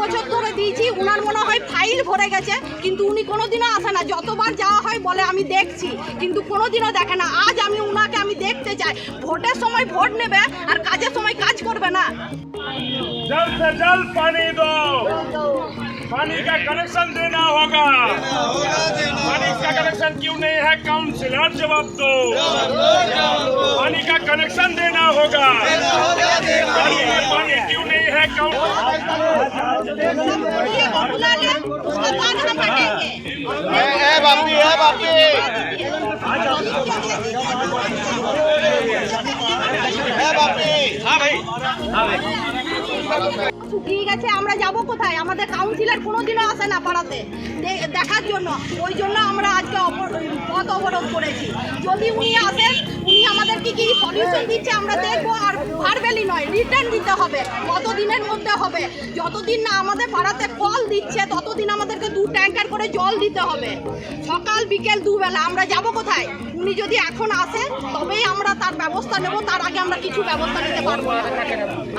বছর ধরে দিয়েছি উনার মনে হয় ফাইল ভরে গেছে কিন্তু উনি কোনোদিনও আসে না যতবার যাওয়া হয় বলে আমি দেখছি কিন্তু কোনোদিনও দেখে না আজ আমি উনাকে আমি দেখতে চাই ভোটের সময় ভোট নেবে আর কাজের সময় কাজ করবে না जल से जल पानी दो पानी का कनेक्शन देना होगा पानी का कनेक्शन क्यों नहीं है काउंसिलर जवाब दो पानी का कनेक्शन देना होगा पानी में पानी क्यों नहीं है ये बुला ले, उसके बाद हम हटेंगे। ए बापी ए बापी ए बापी हाँ भाई শুকিয়ে গেছে আমরা যাব কোথায় আমাদের কাউন্সিলর কোনোদিনও আসে না পাড়াতে দে- দেখার জন্য ওই জন্য আমরা আজকে অব- পথ অবরোধ করেছি। যদি উনি আসেন, উনি আমাদেরকে কি সলিউশন দিচ্ছে, আমরা দেখব, আর ভারবেলি নয় রিটার্ন দিতে হবে। কতদিনের মধ্যে হবে? যতদিন না আমাদের পাড়াতে কল দিচ্ছে, ততদিন আমাদেরকে দু ট্যাঙ্কার করে জল দিতে হবে। সকাল, বিকেল, দুবেলা। আমরা যাব কোথায়? উনি যদি এখন আসে তবেই আমরা তার ব্যবস্থা নেব। তার আগে আমরা কিছু ব্যবস্থা নিতে পারব না।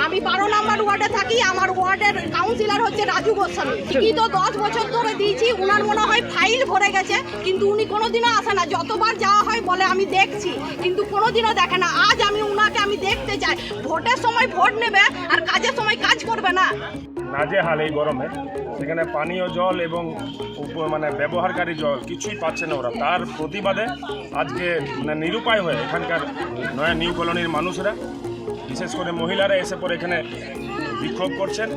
আমি বারো নম্বর ওয়ার্ডে থাকি। আমার ওয়ার্ডের কাউন্সিলর হচ্ছে রাজু গোস্বামী। কি তো দশ বছর ধরে দিয়েছি। উনার মনে হয় ফাইল ভরে গেছে, কিন্তু উনি কোনোদিনও আসে না। যতবার যাওয়া হয় বলে আমি দেখছি, কিন্তু কোনোদিনও দেখে না। আজ আমি চাই ভোটের সময় ভোট নেবে আর কাজের সময় কাজ করবে না। নাজেহাল এই গরমে, সেখানে পানীয় জল এবং মানে ব্যবহারকারী জল কিছুই পাচ্ছে না ওরা। তার প্রতিবাদে আজকে মানে নিরুপায় হয়ে এখানকার নয়া নিউ কলোনির মানুষরা, বিশেষ করে মহিলারা এসে পরে এখানে বিক্ষোভ করছেন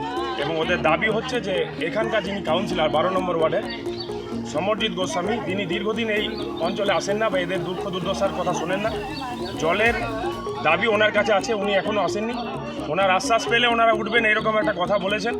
এবং ওদের দাবি হচ্ছে যে এখানকার যিনি কাউন্সিলর বারো নম্বর ওয়ার্ডে সমরজিৎ গোস্বামী, তিনি দীর্ঘদিন এই অঞ্চলে আসেন না বা এদের দুঃখ দুর্দশার কথা শোনেন না। জলের দাবি ওনার কাছে আছে, উনি এখনও আসেননি। ওনার আশ্বাস পেলে ওনারা উঠবেন, এরকম একটা কথা বলেছেন।